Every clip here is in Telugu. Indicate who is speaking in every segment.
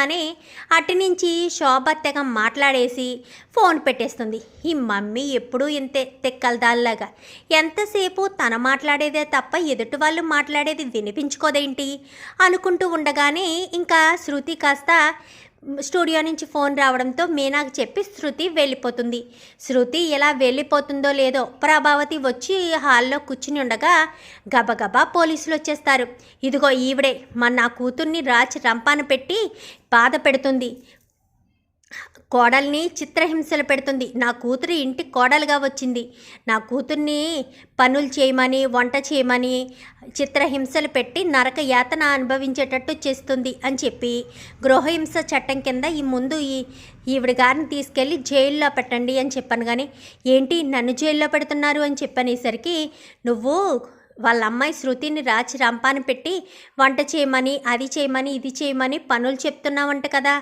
Speaker 1: అని అటు నుంచి శోభత్తగా మాట్లాడేసి ఫోన్ పెట్టేస్తుంది. ఈ మమ్మీ ఎప్పుడూ ఇంతే తెక్కలదాల్లాగా. ఎంతసేపు తన మాట్లాడేదే తప్ప ఎదుటి వాళ్ళు మాట్లాడేది వినిపించుకోదేంటి? అనుకుంటూ ఉండగానే ఇంకా శృతి కాస్త స్టూడియో నుంచి ఫోన్ రావడంతో మీనాకి చెప్పి శృతి వెళ్ళిపోతుంది. శృతి ఎలా వెళ్ళిపోతుందో లేదో ప్రభావతి వచ్చి హాల్లో కూర్చుని ఉండగా గబగబా పోలీసులు వచ్చేస్తారు. ఇదిగో ఈవిడే మన నా కూతుర్ని రాచి రంపాన పెట్టి బాధ పెడుతుంది. కోడల్ని చిత్రహింసలు పెడుతుంది. నా కూతురు ఇంటి కోడలుగా వచ్చింది. నా కూతుర్ని పనులు చేయమని వంట చేయమని చిత్రహింసలు పెట్టి నరక యాతన అనుభవించేటట్టు చేస్తుంది అని చెప్పి గృహహింస చట్టం కింద ఈ ముందు ఈ ఈవిడ గారిని తీసుకెళ్ళి జైల్లో పెట్టండి అని చెప్పాను. కానీ ఏంటి నన్ను జైల్లో పెడుతున్నారు అని చెప్పనేసరికి నువ్వు వాళ్ళ అమ్మాయి శృతిని రాచి రంపాని పెట్టి వంట చేయమని అది చేయమని ఇది చేయమని పనులు చెప్తున్నావంట కదా.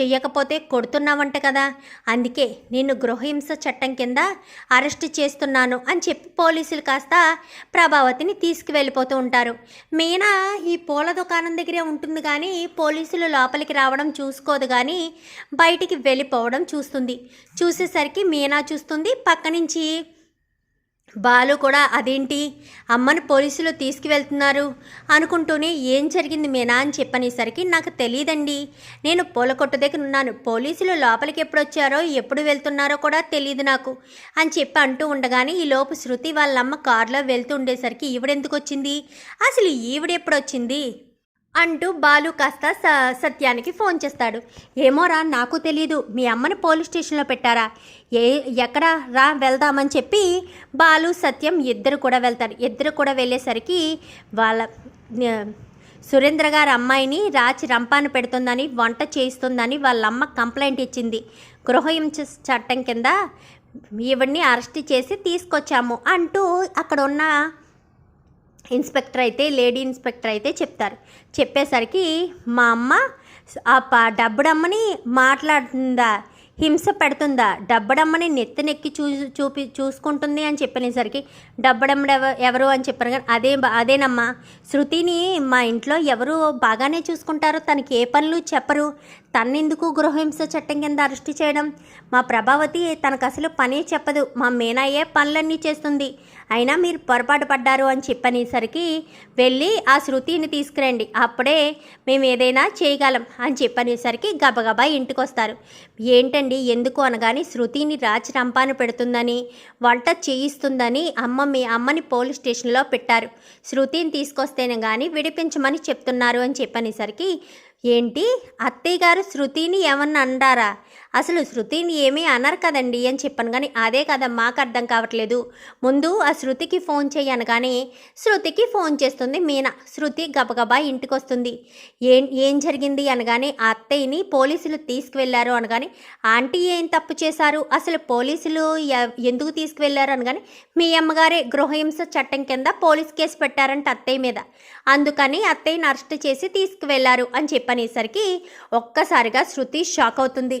Speaker 1: చెయ్యకపోతే కొడుతున్నావంట కదా. అందుకే నేను గృహహింస చట్టం కింద అరెస్ట్ చేస్తున్నాను అని చెప్పి పోలీసులు కాస్త ప్రభావతిని తీసుకువెళ్ళిపోతూ ఉంటారు. మీనా ఈ పూల దుకాణం దగ్గరే ఉంటుంది కానీ పోలీసులు లోపలికి రావడం చూసుకోదు కానీ బయటికి వెళ్ళిపోవడం చూస్తుంది. చూసేసరికి మీనా చూస్తుంది. పక్క నుంచి బాలు కూడా అదేంటి? అమ్మని పోలీసులు తీసుకువెళ్తున్నారు అనుకుంటూనే ఏం జరిగింది మీనా అని చెప్పనేసరికి నాకు తెలియదండి నేను పూలకొట్టు దగ్గర ఉన్నాను. పోలీసులు లోపలికి ఎప్పుడు వచ్చారో ఎప్పుడు వెళ్తున్నారో కూడా తెలియదు నాకు అని చెప్పి అంటూ ఉండగానే ఈ లోపు శృతి వాళ్ళమ్మ కారులో వెళ్తూ ఉండేసరికి ఈవిడెందుకు వచ్చింది అసలు ఈవిడెప్పుడు వచ్చింది అంటూ బాలు కాస్త స సత్యానికి ఫోన్ చేస్తాడు. ఏమోరా నాకు తెలియదు మీ అమ్మని పోలీస్ స్టేషన్లో పెట్టారా? ఏ ఎక్కడ రా వెళ్దామని చెప్పి బాలు సత్యం ఇద్దరు కూడా వెళ్తారు. ఇద్దరు కూడా వెళ్ళేసరికి వాళ్ళ సురేంద్ర గారి అమ్మాయిని రాచి రంపాను పెడుతుందని వంట చేయిస్తుందని వాళ్ళ అమ్మ కంప్లైంట్ ఇచ్చింది. గృహహింస చట్టం కింద ఈవిడ్ని అరెస్ట్ చేసి తీసుకొచ్చాము అంటూ అక్కడ ఉన్న ఇన్స్పెక్టర్ అయితే లేడీ ఇన్స్పెక్టర్ అయితే చెప్తారు. చెప్పేసరికి మా అమ్మ ఆ ప డబ్బుడమ్మని మాట్లాడుతుందా? హింస పెడుతుందా? డబ్బడమ్మని నెత్తినెక్కి చూ చూపి చూసుకుంటుంది అని చెప్పనేసరికి డబ్బడమ్మడు ఎవరు? అని చెప్పారు కానీ అదే అదేనమ్మా. శృతిని మా ఇంట్లో ఎవరు బాగానే చూసుకుంటారు తనకి ఏ పనులు చెప్పరు. తన్నెందుకు గృహహింస చట్టం కింద అరెస్ట్ చేయడం? మా ప్రభావతి తనకు అసలు పనే చెప్పదు. మా మీనాయే పనులన్నీ చేస్తుంది. అయినా మీరు పొరపాటు పడ్డారు అని చెప్పనేసరికి వెళ్ళి ఆ శృతిని తీసుకురండి. అప్పుడే మేము ఏదైనా చేయగలం అని చెప్పనేసరికి గబగబా ఇంటికి వస్తారు ఏంటండి ఎందుకు అనగానే శృతిని రాచి రంపాను పెడుతుందని వంట చేయిస్తుందని అమ్మ మీ అమ్మని పోలీస్ స్టేషన్లో పెట్టారు. శృతిని తీసుకొస్తేనే కానీ విడిపించమని చెప్తున్నారు అని చెప్పనేసరికి ఏంటి? అత్తయ్య గారు శృతిని ఏమన్నా అంటారా అసలు శృతిని ఏమీ అనరు కదండి అని చెప్పాను కానీ అదే కదా మాకు అర్థం కావట్లేదు. ముందు ఆ శృతికి ఫోన్ చేయను కానీ శృతికి ఫోన్ చేస్తుంది మీనా. శృతి గబగబా ఇంటికి వస్తుంది ఏం ఏం జరిగింది అనగానే ఆ అత్తయ్యని పోలీసులు తీసుకువెళ్ళారు అనగానే ఆంటీ ఏం తప్పు చేశారు? అసలు పోలీసులు ఎందుకు తీసుకువెళ్ళారు అనగానే మీ అమ్మగారే గృహహింస చట్టం కింద పోలీస్ కేసు పెట్టారంట అత్తయ్య మీద. అందుకని అత్తయ్యని అరెస్ట్ చేసి తీసుకువెళ్ళారు అని చెప్పనేసరికి ఒక్కసారిగా శృతి షాక్ అవుతుంది.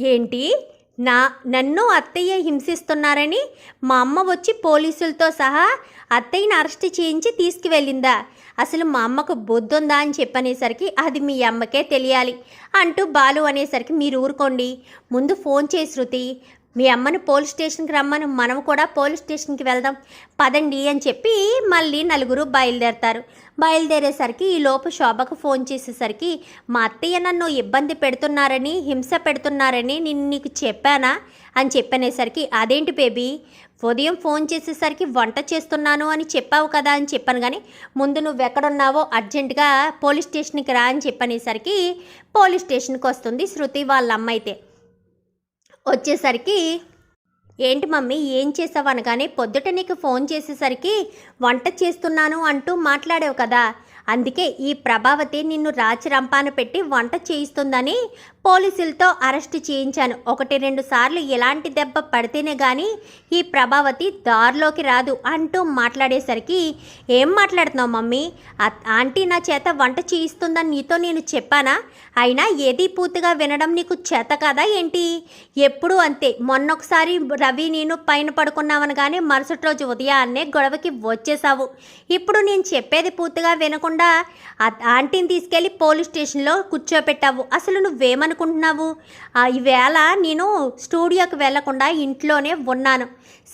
Speaker 1: ఏంటి? నా నన్ను అత్తయ్య హింసిస్తున్నారని మా అమ్మ వచ్చి పోలీసులతో సహా అత్తయ్యని అరెస్ట్ చేయించి తీసుకువెళ్ళిందా? అసలు మా అమ్మకు బొద్దుందా అని చెప్పనేసరికి అది మీ అమ్మకే తెలియాలి అంటూ బాలు అనేసరికి మీరు ఊరుకోండి. ముందు ఫోన్ చేసి శృతి. మీ అమ్మను పోలీస్ స్టేషన్కి రమ్మను మనం కూడా పోలీస్ స్టేషన్కి వెళ్దాం. పదండి అని చెప్పి మళ్ళీ నలుగురు బయలుదేరతారు. బయలుదేరేసరికి ఈ లోపు శోభకు ఫోన్ చేసేసరికి మా అత్తయ్య నన్ను ఇబ్బంది పెడుతున్నారని హింస పెడుతున్నారని నేను నీకు చెప్పానా? అని చెప్పనేసరికి అదేంటి బేబీ ఉదయం ఫోన్ చేసేసరికి వంట చేస్తున్నాను అని చెప్పావు కదా అని చెప్పాను కానీ ముందు నువ్వు ఎక్కడున్నావో అర్జెంటుగా పోలీస్ స్టేషన్కి రా అని చెప్పనేసరికి పోలీస్ స్టేషన్కి వస్తుంది శృతి వాళ్ళ అమ్మ అయితే. వచ్చేసరికి ఏంటి మమ్మీ ఏం చేసావు? అనగానే పొద్దుట నీకు ఫోన్ చేసేసరికి వంట చేస్తున్నాను అంటూ మాట్లాడావు కదా. అందుకే ఈ ప్రభావతి నిన్ను రాచి రంపాన పెట్టి వంట చేయిస్తుందని పోలీసులతో అరెస్ట్ చేయించాను. ఒకటి రెండు సార్లు ఎలాంటి దెబ్బ పడితేనే కానీ ఈ ప్రభావతి దారిలోకి రాదు అంటూ మాట్లాడేసరికి ఏం మాట్లాడుతున్నావు మమ్మీ? ఆంటీ నా చేత వంట చేయిస్తుందని నీతో నేను చెప్పానా? అయినా ఏది పూర్తిగా వినడం నీకు చేత కదా ఏంటి? ఎప్పుడు అంతే. మొన్నొకసారి రవి నేను పైన పడుకున్నామనగానే మరుసటి రోజు ఉదయాన్నే గొడవకి వచ్చేసావు ఇప్పుడు నేను చెప్పేది పూర్తిగా వినకుండా ఆంటీని తీసుకెళ్ళి పోలీస్ స్టేషన్లో కూర్చోపెట్టావు. అసలు నువ్వేమను ఆ, ఈవేళ నేను స్టూడియోకి వెళ్ళకుండా ఇంట్లోనే ఉన్నాను.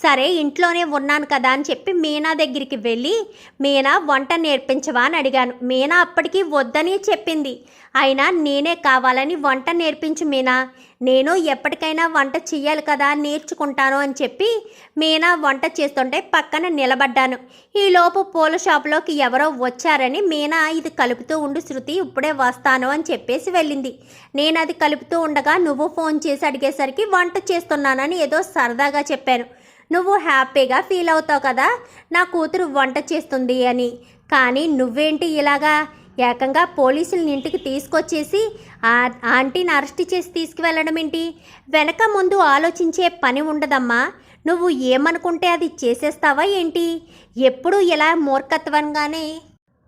Speaker 1: సరే ఇంట్లోనే ఉన్నాను కదా అని చెప్పి మీనా దగ్గరికి వెళ్ళి మీనా వంట నేర్పించవా అని అడిగాను. మీనా అప్పటికి వద్దని చెప్పింది. అయినా నేనే కావాలని వంట నేర్పించు మీనా. నేను ఎప్పటికైనా వంట చెయ్యాలి కదా నేర్చుకుంటాను అని చెప్పి మీనా వంట చేస్తుంటే పక్కన నిలబడ్డాను. ఈలోపు పూల షాపులోకి ఎవరో వచ్చారని మీనా ఇది కలుపుతూ ఉండు శృతి ఇప్పుడే వస్తాను అని చెప్పేసి వెళ్ళింది. నేను అది కలుపుతూ ఉండగా నువ్వు ఫోన్ చేసి అడిగేసరికి వంట చేస్తున్నానని ఏదో సరదాగా చెప్పాను. నువ్వు హ్యాపీగా ఫీల్ అవుతావు కదా నా కూతురు వంట చేస్తుంది అని. కానీ నువ్వేంటి ఇలాగా ఏకంగా పోలీసులని ఇంటికి తీసుకొచ్చేసి ఆ ఆంటీని అరెస్ట్ చేసి తీసుకువెళ్ళడం ఏంటి? వెనక ముందు ఆలోచించే పని ఉండదమ్మా. నువ్వు ఏమనుకుంటే అది చేసేస్తావా ఏంటి? ఎప్పుడు ఇలా మూర్ఖత్వంగానే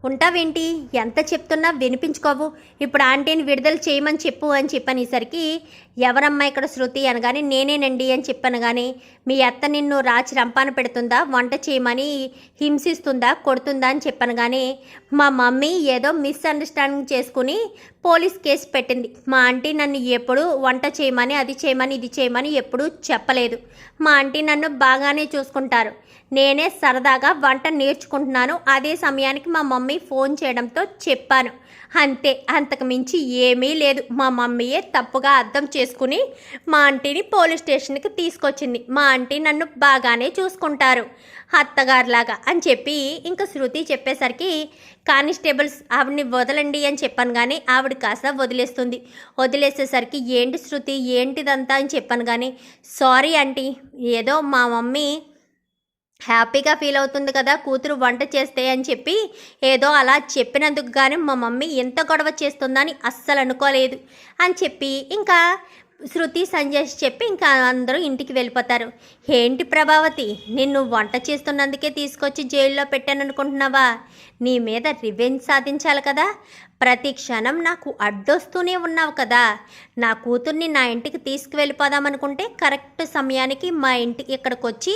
Speaker 1: ఉంటావేంటి? ఎంత చెప్తున్నా వినిపించుకోవు. ఇప్పుడు ఆంటీని విడుదల చేయమని చెప్పు అని చెప్పనేసరికి ఎవరమ్మా ఇక్కడ శృతి? అనగానే నేనేనండి అని చెప్పాను కానీ మీ అత్త నిన్ను రాచి రంపాన పెడుతుందా? వంట చేయమని హింసిస్తుందా? కొడుతుందా? అని చెప్పాను కానీ మా మమ్మీ ఏదో మిస్అండర్స్టాండింగ్ చేసుకుని పోలీస్ కేసు పెట్టింది. మా ఆంటీ నన్ను ఎప్పుడు వంట చేయమని అది చేయమని ఇది చేయమని ఎప్పుడూ చెప్పలేదు. మా ఆంటీ నన్ను బాగానే చూసుకుంటారు. నేనే సరదాగా వంట నేర్చుకుంటున్నాను. అదే సమయానికి మా మమ్మీ ఫోన్ చేయడంతో చెప్పాను. అంతే అంతకు మించి ఏమీ లేదు. మా మమ్మీయే తప్పుగా అర్థం చేసుకుని మా ఆంటీని పోలీస్ స్టేషన్కి తీసుకొచ్చింది. మా ఆంటీ నన్ను బాగానే చూసుకుంటారు అత్తగారులాగా అని చెప్పి ఇంకా శృతి చెప్పేసరికి కానిస్టేబుల్స్ ఆవిడని వదలండి అని చెప్పాను కానీ ఆవిడ కాస్త వదిలేస్తుంది. వదిలేసేసరికి ఏంటి శృతి? ఏంటిదంతా? అని చెప్పాను కానీ సారీ ఆంటీ ఏదో మా మమ్మీ హ్యాపీగా ఫీల్ అవుతుంది కదా కూతురు వంట చేస్తే అని చెప్పి ఏదో అలా చెప్పినందుకు కానీ మా మమ్మీ ఎంత గొడవ చేస్తుందని అస్సలు అనుకోలేదు. అని చెప్పి ఇంకా శృతి సంజయ్ చెప్పి ఇంకా అందరూ ఇంటికి వెళ్ళిపోతారు. ఏంటి ప్రభావతి నిన్ను వంట చేస్తున్నందుకే తీసుకొచ్చి జైల్లో పెట్టాను అనుకుంటున్నావా నీ మీద రివెంజ్ సాధించాలి కదా. ప్రతి క్షణం నాకు అడ్డొస్తూనే ఉన్నావు కదా. నా కూతుర్ని నా ఇంటికి తీసుకువెళ్ళిపోదామనుకుంటే కరెక్ట్ సమయానికి మా ఇంటికి ఇక్కడికి వచ్చి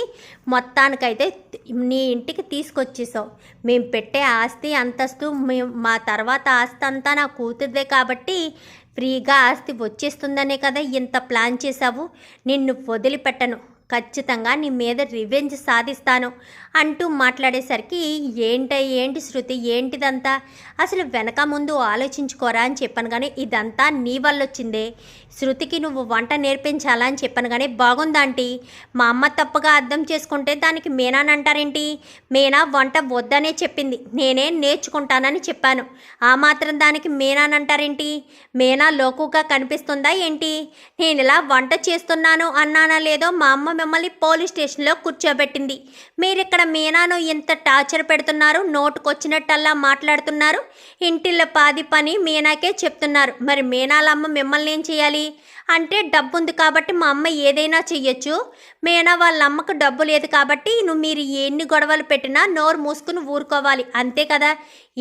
Speaker 1: మొత్తానికైతే నీ ఇంటికి తీసుకొచ్చేసావు. మేము పెట్టే ఆస్తి అంతస్తు మేము మా తర్వాత ఆస్తి అంతా నా కూతురిదే కాబట్టి ఫ్రీగా ఆస్తి వచ్చేస్తుందనే కదా ఇంత ప్లాన్ చేశావు? నిన్ను వదిలిపెట్టను. ఖచ్చితంగా నీ మీద రివెంజ్ సాధిస్తాను అంటూ మాట్లాడేసరికి ఏంట ఏంటి శృతి ఏంటిదంతా? అసలు వెనక ముందు ఆలోచించుకోరా అని చెప్పాను కానీ ఇదంతా నీ వల్ల వచ్చిందే శృతికి నువ్వు వంట నేర్పించాలా అని చెప్పాను కానీ బాగుందాంటి మా అమ్మ తప్పుగా అర్థం చేసుకుంటే దానికి మేనాని అంటారేంటి? మేనా వంట వద్దనే చెప్పింది. నేనే నేర్చుకుంటానని చెప్పాను. ఆ మాత్రం దానికి మేనాని అంటారేంటి? మేనా లోకుగా కనిపిస్తుందా ఏంటి? నేను ఇలా వంట చేస్తున్నాను అన్నానా లేదో మా అమ్మ మిమ్మల్ని పోలీస్ స్టేషన్లో కూర్చోబెట్టింది. మీరు ఇక్కడ మీనాను ఇంత టార్చర్ పెడుతున్నారు నోటుకొచ్చినట్టల్లా మాట్లాడుతున్నారు? ఇంటిలో పాది పని మీనాకే చెప్తున్నారు. మరి మీనాలమ్మ మిమ్మల్ని ఏం చేయాలి అంటే డబ్బు ఉంది కాబట్టి మా అమ్మ ఏదైనా చెయ్యొచ్చు. మీనా వాళ్ళ అమ్మకు డబ్బు లేదు కాబట్టి నువ్వు మీరు ఎన్ని గొడవలు పెట్టినా నోరు మూసుకుని ఊరుకోవాలి. అంతే కదా?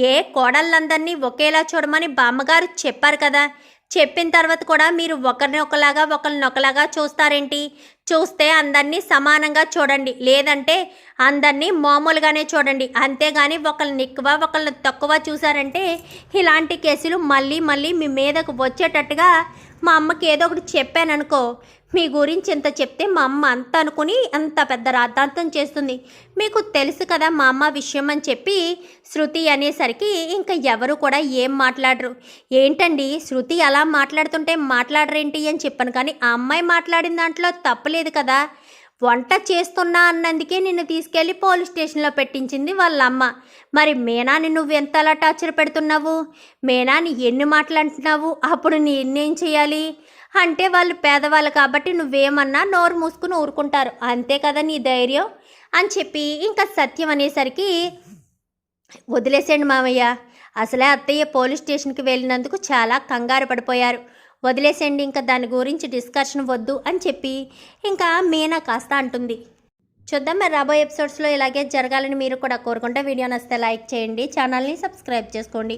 Speaker 1: ఏ కోడళ్ళందరినీ ఒకేలా చూడమని బామ్మగారు చెప్పారు కదా? చెప్పిన తర్వాత కూడా మీరు ఒకరిని ఒకలాగా ఒకరిని ఒకలాగా చూస్తారేంటి? చూస్తే అందరినీ సమానంగా చూడండి. లేదంటే అందరినీ మామూలుగానే చూడండి. అంతేగాని ఒకళ్ళని ఎక్కువ ఒకళ్ళని తక్కువ చూసారంటే ఇలాంటి కేసులు మళ్ళీ మళ్ళీ మీ మీదకు వచ్చేటట్టుగా మా అమ్మకి ఏదో ఒకటి చెప్పాననుకో మీ గురించి ఎంత చెప్తే మా అమ్మ అంత అనుకుని అంత పెద్ద రాద్ధాంతం చేస్తుంది. మీకు తెలుసు కదా మా అమ్మ విషయం అని చెప్పి శృతి అనేసరికి ఇంకా ఎవరు కూడా ఏం మాట్లాడరు. ఏంటండి? శృతి అలా మాట్లాడుతుంటే మాట్లాడరేంటి అని చెప్పాను కానీ ఆ అమ్మాయి మాట్లాడిన దాంట్లో తప్పలేదు కదా. వంట చేస్తున్నా అన్నందుకే నిన్ను తీసుకెళ్ళి పోలీస్ స్టేషన్లో పెట్టించింది వాళ్ళ అమ్మ మరి మేనాని నువ్వు ఎంతలా టార్చర్ పెడుతున్నావు? మేనాని ఎన్ని మాట్లాడుతున్నావు అప్పుడు నేనేం చేయాలి? అంటే వాళ్ళు పేదవాళ్ళు కాబట్టి నువ్వేమన్నా నోరు మూసుకుని ఊరుకుంటారు. అంతే కదా నీ ధైర్యం? అని చెప్పి ఇంకా సత్యం అనేసరికి వదిలేసేయండి మామయ్య. అసలే అత్తయ్య పోలీస్ స్టేషన్కి వెళ్ళినందుకు చాలా కంగారు పడిపోయారు. వదిలేసేయండి ఇంకా దాని గురించి డిస్కషన్ వద్దు అని చెప్పి ఇంకా మీనా కాస్త అంటుంది. చూద్దాం మరి రాబోయే ఎపిసోడ్స్లో ఇలాగే జరగాలని మీరు కూడా కోరుకుంటే వీడియో నస్తే లైక్ చేయండి ఛానల్ని సబ్స్క్రైబ్ చేసుకోండి.